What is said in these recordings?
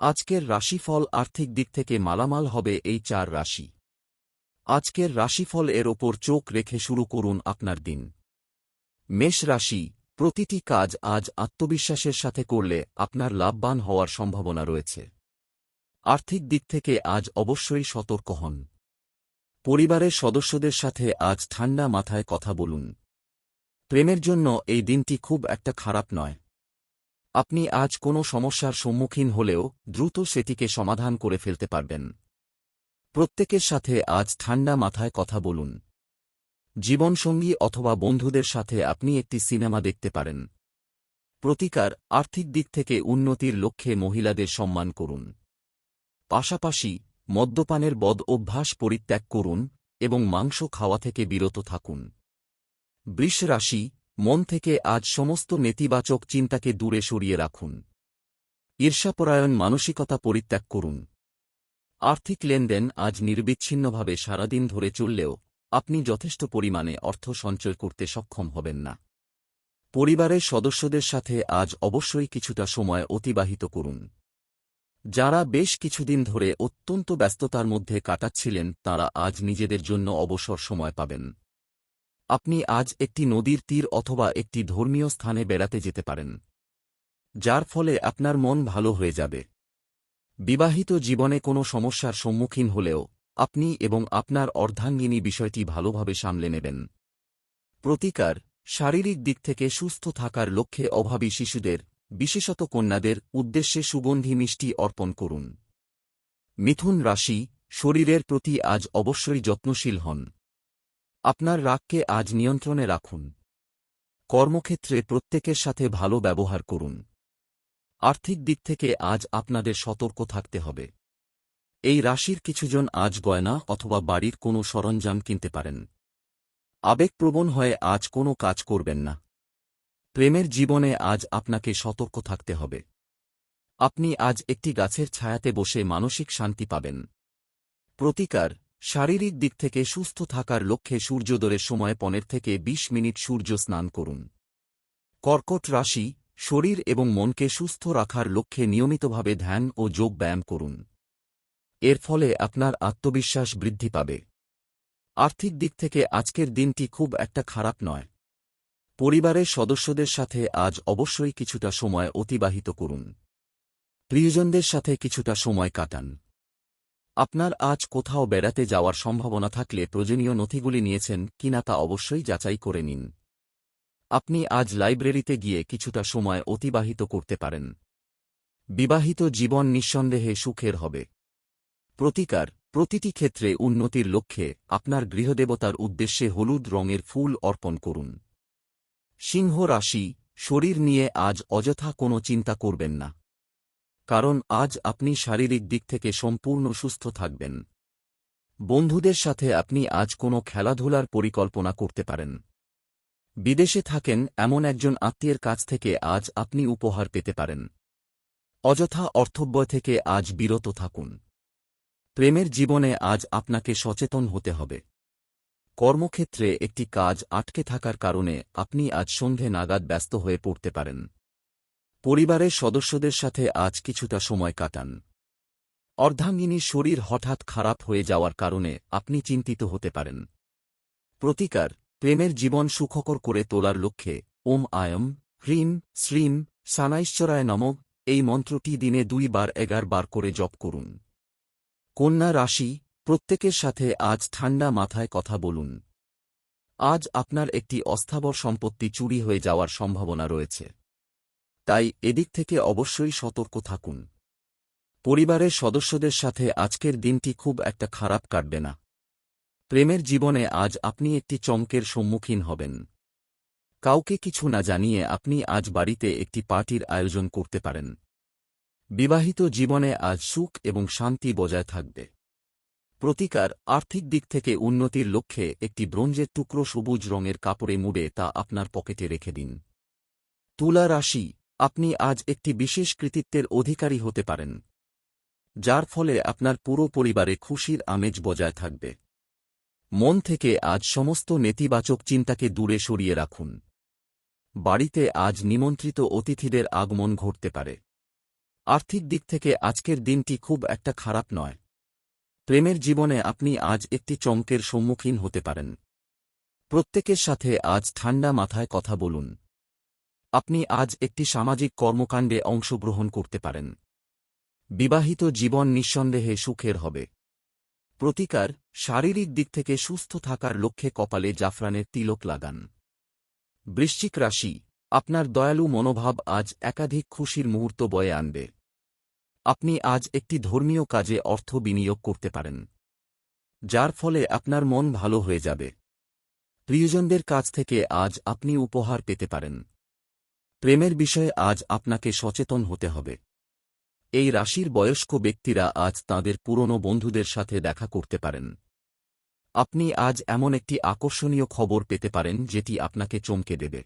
আজকের রাশিফল আর্থিক দিক থেকে মালামাল হবে এই চার রাশি। আজকের রাশিফল এর ওপর চোখ রেখে শুরু করুন আপনার দিন। মেষ রাশি, প্রতিটি কাজ আজ আত্মবিশ্বাসের সাথে করলে আপনার লাভবান হওয়ার সম্ভাবনা রয়েছে। আর্থিক দিক থেকে আজ অবশ্যই সতর্ক হন। পরিবারের সদস্যদের সাথে আজ ঠান্ডা মাথায় কথা বলুন। প্রেমের জন্য এই দিনটি খুব একটা খারাপ নয়। আপনি আজ কোনো সমস্যার সম্মুখীন হলেও দ্রুত সেটিকে সমাধান করে ফেলতে পারবেন। প্রত্যেকের সাথে আজ ঠান্ডা মাথায় কথা বলুন। জীবনসঙ্গী অথবা বন্ধুদের সাথে আপনি একটি সিনেমা দেখতে পারেন। প্রতিকার আর্থিক দিক থেকে উন্নতির লক্ষ্যে মহিলাদের সম্মান করুন। পাশাপাশি মদ্যপানের বদ অভ্যাস পরিত্যাগ করুন এবং মাংস খাওয়া থেকে বিরত থাকুন। বৃষ রাশি মন থেকে আজ সমস্ত নেতিবাচক চিন্তাকে দূরে সরিয়ে রাখুন। ঈর্ষাপরায়ণ মানসিকতা পরিত্যাগ করুন। আর্থিক লেনদেন আজ নির্বিচ্ছিন্নভাবে সারাদিন ধরে চললেও আপনি যথেষ্ট পরিমাণে অর্থ সঞ্চয় করতে সক্ষম হবেন না। পরিবারের সদস্যদের সাথে আজ অবশ্যই কিছুটা সময় অতিবাহিত করুন। যারা বেশ কিছুদিন ধরে অত্যন্ত ব্যস্ততার মধ্যে কাটাচ্ছিলেন, তারা আজ নিজেদের জন্য অবসর সময় পাবেন। আপনি আজ একটি নদীর তীর অথবা একটি ধর্মীয় স্থানে বেড়াতে যেতে পারেন। যার ফলে আপনার মন ভালো হয়ে যাবে। বিবাহিত জীবনে কোনো সমস্যার সম্মুখীন হলেও আপনি এবং আপনার অর্ধাঙ্গিনী বিষয়টি ভালোভাবে সামলে নেবেন। প্রতিকার, শারীরিক দিক থেকে সুস্থ থাকার লক্ষ্যে অভাবী শিশুদের, বিশেষত কন্যাদের, উদ্দেশ্যে সুগন্ধি মিষ্টি অর্পণ করুন। মিথুন রাশি, শরীরের প্রতি আজ অবশ্যই যত্নশীল হন। আপনার রাগকে আজ নিয়ন্ত্রণে রাখুন। কর্মক্ষেত্রে প্রত্যেকের সাথে ভালো ব্যবহার করুন। আর্থিক দিক থেকে আজ আপনাদের সতর্ক থাকতে হবে। এই রাশির কিছুজন আজ গয়না অথবা বাড়ির কোনো সরঞ্জাম কিনতে পারেন। আবেগপ্রবণ হয়ে আজ কোনো কাজ করবেন না। প্রেমের জীবনে আজ আপনাকে সতর্ক থাকতে হবে। আপনি আজ একটি গাছের ছায়াতে বসে মানসিক শান্তি পাবেন। প্রতিকার শারীরিক দিক থেকে সুস্থ থাকার লক্ষ্যে সূর্যোদয়ের সময় পনেরো থেকে ২০ মিনিট সূর্য স্নান করুন। কর্কট রাশি, শরীর এবং মনকে সুস্থ রাখার লক্ষ্যে নিয়মিতভাবে ধ্যান ও যোগ ব্যায়াম করুন। এর ফলে আপনার আত্মবিশ্বাস বৃদ্ধি পাবে। আর্থিক দিক থেকে আজকের দিনটি খুব একটা খারাপ নয়। পরিবারের সদস্যদের সাথে আজ অবশ্যই কিছুটা সময় অতিবাহিত করুন। প্রিয়জনদের সাথে কিছুটা সময় কাটান। আপনার আজ কোথাও বেড়াতে যাওয়ার সম্ভাবনা থাকলে প্রয়োজনীয় নথিগুলি নিয়েছেন কিনা তা অবশ্যই যাচাই করে নিন। আপনি আজ লাইব্রেরিতে গিয়ে কিছুটা সময় অতিবাহিত করতে পারেন। বিবাহিত জীবন নিঃসন্দেহে সুখের হবে। প্রতিকার, প্রতিটি ক্ষেত্রে উন্নতির লক্ষ্যে আপনার গৃহদেবতার উদ্দেশ্যে হলুদ রঙের ফুল অর্পণ করুন। সিংহ রাশি, শরীর নিয়ে আজ অযথা কোনো চিন্তা করবেন না। কারণ আজ আপনি শারীরিক দিক থেকে সম্পূর্ণ সুস্থ থাকবেন। বন্ধুদের সাথে আপনি আজ কোনো খেলাধুলার পরিকল্পনা করতে পারেন। বিদেশে থাকেন এমন একজন আত্মীয়ের কাছ থেকে আজ আপনি উপহার পেতে পারেন। অযথা অর্থব্যয় থেকে আজ বিরত থাকুন। প্রেমের জীবনে আজ আপনাকে সচেতন হতে হবে। কর্মক্ষেত্রে একটি কাজ আটকে থাকার কারণে আপনি আজ সন্ধে নাগাদ ব্যস্ত হয়ে পড়তে পারেন। পরিবারের সদস্যদের সাথে আজ কিছুটা সময় কাটান। অর্ধাঙ্গিনীর শরীর হঠাৎ খারাপ হয়ে যাওয়ার কারণে আপনি চিন্তিত হতে পারেন। প্রতিকার, প্রেমের জীবন সুখকর করে তোলার লক্ষ্যে, ওম আয়ম, হ্রিম, শ্রীম, সানাইশ্বরায় নমক এই মন্ত্রটি দিনে দুই বার এগার বার করে জপ করুন। কন্যা রাশি, প্রত্যেকের সাথে আজ ঠান্ডা মাথায় কথা বলুন। আজ আপনার একটি অস্থাবর সম্পত্তি চুরি হয়ে যাওয়ার সম্ভাবনা রয়েছে। তাই এদিক থেকে অবশ্যই সতর্ক থাকুন। পরিবারের সদস্যদের সাথে আজকের দিনটি খুব একটা খারাপ কাটবে না। প্রেমের জীবনে আজ আপনি একটি চমকের সম্মুখীন হবেন। কাউকে কিছু না জানিয়ে আপনি আজ বাড়িতে একটি পার্টির আয়োজন করতে পারেন। বিবাহিত জীবনে আজ সুখ এবং শান্তি বজায় থাকবে। প্রতিকার আর্থিক দিক থেকে উন্নতির লক্ষ্যে একটি ব্রোঞ্জের টুকরো সবুজ রঙের কাপড়ে মুড়ে তা আপনার পকেটে রেখে দিন। তুলা রাশি আপনি আজ একটি বিশেষ কৃতিত্বের অধিকারী হতে পারেন, যার ফলে আপনার পুরো পরিবারে খুশির আমেজ বজায় থাকবে। মন থেকে আজ সমস্ত নেতিবাচক চিন্তাকে দূরে সরিয়ে রাখুন। বাড়িতে আজ নিমন্ত্রিত অতিথিদের আগমন ঘটতে পারে। আর্থিক দিক থেকে আজকের দিনটি খুব একটা খারাপ নয়। প্রেমের জীবনে আপনি আজ একটি চমকের সম্মুখীন হতে পারেন। প্রত্যেকের সাথে আজ ঠান্ডা মাথায় কথা বলুন। আপনি আজ একটি সামাজিক কর্মকাণ্ডে অংশগ্রহণ করতে পারেন। বিবাহিত জীবন নিঃসন্দেহে সুখের হবে। প্রতিকার, শারীরিক দিক থেকে সুস্থ থাকার লক্ষ্যে কপালে জাফরানের তিলক লাগান। বৃশ্চিক রাশি, আপনার দয়ালু মনোভাব আজ একাধিক খুশির মুহূর্ত বয়ে আনবে। আপনি আজ একটি ধর্মীয় কাজে অর্থ বিনিয়োগ করতে পারেন। যার ফলে আপনার মন ভালো হয়ে যাবে। প্রিয়জনদের কাছ থেকে আজ আপনি উপহার পেতে পারেন। প্রেমের বিষয়ে আজ আপনাকে সচেতন হতে হবে। এই রাশির বয়স্ক ব্যক্তিরা আজ তাঁদের পুরনো বন্ধুদের সাথে দেখা করতে পারেন। আপনি আজ এমন একটি আকর্ষণীয় খবর পেতে পারেন যেটি আপনাকে চমকে দেবে।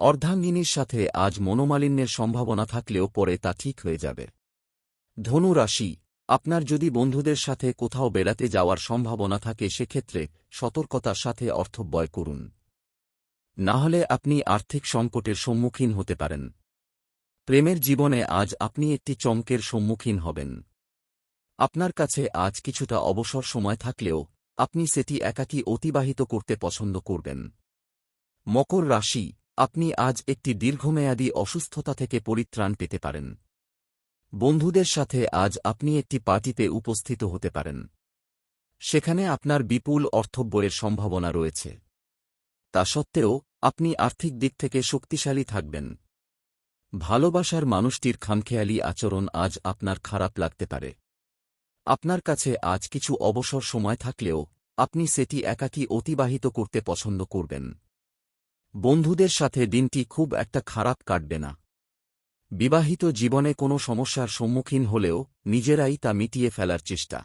অর্ধাঙ্গিনীর সাথে আজ মনোমালিন্যের সম্ভাবনা থাকলেও পরে তা ঠিক হয়ে যাবে। ধনু রাশি, আপনার যদি বন্ধুদের সাথে কোথাও বেড়াতে যাওয়ার সম্ভাবনা থাকে সেক্ষেত্রে সতর্কতার সাথে অর্থব্যয় করুন। না হলে আপনি আর্থিক সংকটের সম্মুখীন হতে পারেন। প্রেমের জীবনে আজ আপনি একটি চমকের সম্মুখীন হবেন। আপনার কাছে আজ কিছুটা অবসর সময় থাকলেও আপনি সেটি একাকী অতিবাহিত করতে পছন্দ করবেন। মকর রাশি, আপনি আজ একটি দীর্ঘমেয়াদী অসুস্থতা থেকে পরিত্রাণ পেতে পারেন। বন্ধুদের সাথে আজ আপনি একটি পার্টিতে উপস্থিত হতে পারেন। সেখানে আপনার বিপুল অর্থব্যয়ের সম্ভাবনা রয়েছে। তা সত্ত্বেও আপনি আর্থিক দিক থেকে শক্তিশালী থাকবেন। ভালোবাসার মানুষটির খামখেয়ালি আচরণ আজ আপনার খারাপ লাগতে পারে। আপনার কাছে আজ কিছু অবসর সময় থাকলেও আপনি সেটি একাকী অতিবাহিত করতে পছন্দ করবেন। বন্ধুদের সাথে দিনটি খুব একটা খারাপ কাটবে না। বিবাহিত জীবনে কোনো সমস্যার সম্মুখীন হলেও নিজেরাই তা মিটিয়ে ফেলার চেষ্টা।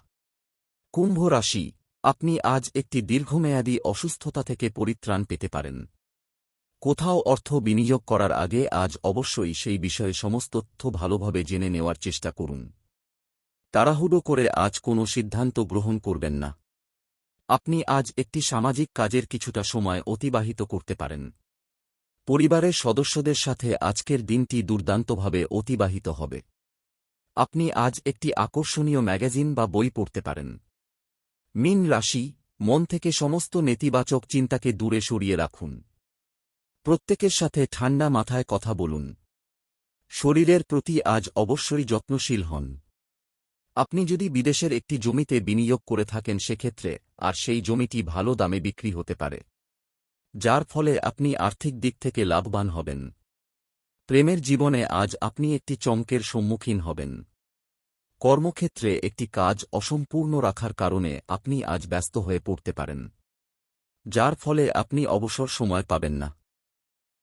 কুম্ভ রাশি, আপনি আজ একটি দীর্ঘমেয়াদী অসুস্থতা থেকে পরিত্রাণ পেতে পারেন। কোথাও অর্থ বিনিয়োগ করার আগে আজ অবশ্যই সেই বিষয়ে সমস্ত তথ্য ভালোভাবে জেনে নেওয়ার চেষ্টা করুন। তাড়াহুড়ো করে আজ কোনো সিদ্ধান্ত গ্রহণ করবেন না। আপনি আজ একটি সামাজিক কাজের কিছুটা সময় অতিবাহিত করতে পারেন। পরিবারের সদস্যদের সাথে আজকের দিনটি দুর্দান্তভাবে অতিবাহিত হবে। আপনি আজ একটি আকর্ষণীয় ম্যাগাজিন বা বই পড়তে পারেন। মিন রাশি, মন থেকে সমস্ত নেতিবাচক চিন্তাকে দূরে সরিয়ে রাখুন। প্রত্যেকের সাথে ঠান্ডা মাথায় কথা বলুন। শরীরের প্রতি আজ অবশ্যই যত্নশীল হন। আপনি যদি বিদেশের একটি জমিতে বিনিয়োগ করে থাকেন সেক্ষেত্রে আর সেই জমিটি ভালো দামে বিক্রি হতে পারে। যার ফলে আপনি আর্থিক দিক থেকে লাভবান হবেন। প্রেমের জীবনে আজ আপনি একটি চমকের সম্মুখীন হবেন। কর্মক্ষেত্রে একটি কাজ অসম্পূর্ণ রাখার কারণে আপনি আজ ব্যস্ত হয়ে পড়তে পারেন। যার ফলে আপনি অবসর সময় পাবেন না।